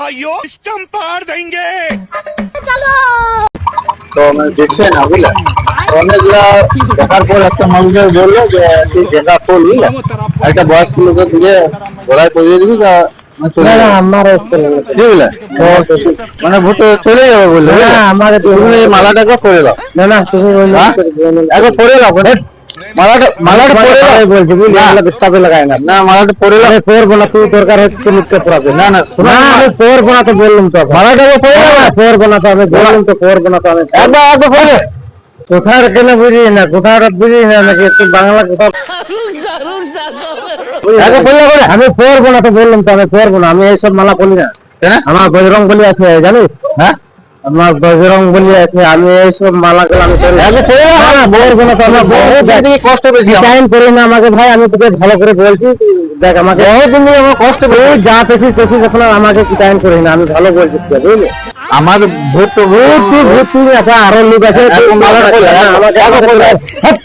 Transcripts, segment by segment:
भाइयों सिस्टम पार देंगे তো মানে দেখছে না বুঝলে তো অনেকগুলা দেখার পর একটা মানুষের বললো যে তুই গেঁদা ফুল বুঝলে একটা বয়স্ক লোকের দিকে গলায় পরিয়ে দিবি তা মানে চলে যাবে। আমার বুঝলে তো মানে ভূতে চলে যাবে বললে বুঝলে? আমার তুমি এই মালাটাকে পরে দাও না না তুমি বললে হ্যাঁ? একবার পরে দাও দরকার হচ্ছে না না না আমি পড়ব না তো বললাম তো পরে না, আমি বললাম তো পড়ব না তো আমি একবার একবার পরে। কোথার কেন বুঝি না কোথাটা বুঝি না নাকি একটু বাংলা কোথা একবার পরে দাও করে আমি পড়ব না তো বললাম তো আমি পড়ব না আমি এইসব মালা পড়ি না। আমার বজরং বলি আছে জানিস? হ্যাঁ? আমার বজরং বলি আছে আমি এইসব মালা কষ্ট আমার। টাইম করি না আমাকে ভাই আমি তোকে ভালো করে বলছি। দেখ আমাকে বহুদিন থেকে আমার কষ্ট যা এখন আর আমাকে টাইম করি না। আমি ভালো বলছি বুঝলি? আমার ভূত তো ভূত। ভূত আছে আরও লোক আছে। হাট,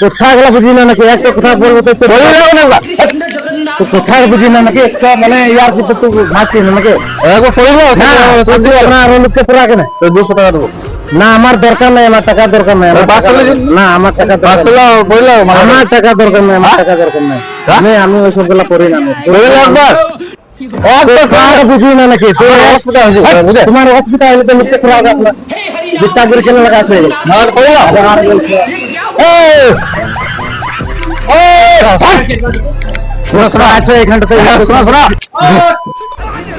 কোথা গেলা বুঝি না নাকি? একটা কথা বলব তো বলে দাও না। একবার। তুই কোথা বুঝি না নাকি একটা মানে ইয়ার কিন্তু তুই ঘাটছিস না নাকি একবার পরে দাও না তুই আপনার আরও লোককে পুরা কেন তো দুশো টাকা দেবো না আমার দরকার নাই আমার টাকা দরকার নাই আমার পাঁচশো টাকা- লেগে? না আমার টাকা দরকার পাঁচশো নাই। টাকা বলে দাও মানে আমার টাকা দরকার নাই আমার টাকা দরকার নাই হ্যাঁ? আমি আমি ওইসবগুলা করি না আমি। বলে দাও একবার একবার কার বুঝি না নাকি তুই হসপিটাল হয়েছে হাট, বুঝে তোমার হসপিটাল হলে তো লিখতে পুরা হবে আপনার জিতা করে কেন লাগা আছে মালা পরে দাও এই এই, হাট। শোনা শোনা আচ্ছা, আছো এখানটাতে শোনা। শোনা।